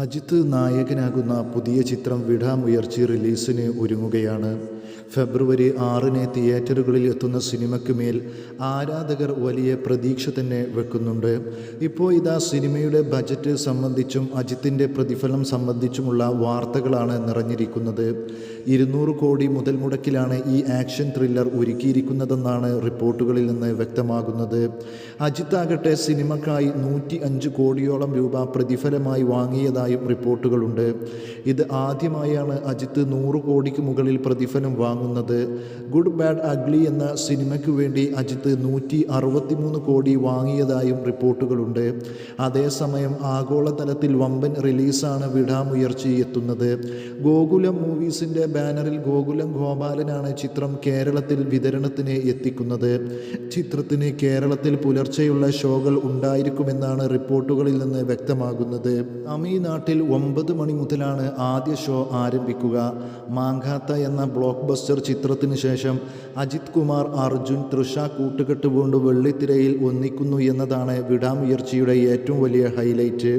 അജിത്ത് നായകനാകുന്ന പുതിയ ചിത്രം വിടാമുയർച്ചി റിലീസിന് ഒരുങ്ങുകയാണ്. ഫെബ്രുവരി ആറിന് തിയേറ്ററുകളിൽ എത്തുന്ന സിനിമയ്ക്ക് മേൽ ആരാധകർ വലിയ പ്രതീക്ഷ തന്നെ വെക്കുന്നുണ്ട്. ഇപ്പോൾ ഇതാ സിനിമയുടെ ബജറ്റ് സംബന്ധിച്ചും അജിത്തിന്റെ പ്രതിഫലം സംബന്ധിച്ചുമുള്ള വാർത്തകളാണ് നിറഞ്ഞിരിക്കുന്നത്. ഇരുന്നൂറ് കോടി മുതൽ മുടക്കിലാണ് ഈ ആക്ഷൻ ത്രില്ലർ ഒരുക്കിയിരിക്കുന്നതെന്നാണ് റിപ്പോർട്ടുകളിൽ നിന്ന് വ്യക്തമാകുന്നത്. അജിത്താകട്ടെ സിനിമക്കായി നൂറ്റി അഞ്ച് കോടിയോളം രൂപ പ്രതിഫലമായി വാങ്ങിയതായും റിപ്പോർട്ടുകളുണ്ട്. ഇത് ആദ്യമായാണ് അജിത്ത് നൂറ് കോടിക്ക് മുകളിൽ പ്രതിഫലം വാങ്ങുന്നത്. ഗുഡ് ബാഡ് അഗ്ലി എന്ന സിനിമയ്ക്ക് വേണ്ടി അജിത്ത് നൂറ്റി അറുപത്തിമൂന്ന് കോടി വാങ്ങിയതായും റിപ്പോർട്ടുകളുണ്ട്. അതേസമയം ആഗോളതലത്തിൽ വമ്പൻ റിലീസാണ് വിടാമുയർച്ചി എത്തുന്നത്. ഗോകുലം മൂവീസിന്റെ ബാനറിൽ ഗോകുലം ഗോപാലനാണ് ചിത്രം കേരളത്തിൽ വിതരണത്തിന് എത്തിക്കുന്നത്. ചിത്രത്തിന് കേരളത്തിൽ പുലർച്ചെയുള്ള ഷോകൾ ഉണ്ടായിരിക്കുമെന്നാണ് റിപ്പോർട്ടുകളിൽ നിന്ന് വ്യക്തമാകുന്നത്. തമിഴ്നാട്ടിൽ ഒമ്പത് മണി മുതലാണ് ആദ്യ ഷോ ആരംഭിക്കുക. മാങ്കാത്ത എന്ന ബ്ലോക്ക് ബസ്റ്റർ ചിത്രത്തിന് ശേഷം അജിത് കുമാർ അർജുൻ തൃഷ കൂട്ടുകെട്ട് കൊണ്ട് വെള്ളിത്തിരയിൽ ഒന്നിക്കുന്നു എന്നതാണ് വിടാമുയർച്ചയുടെ ഏറ്റവും വലിയ ഹൈലൈറ്റ്.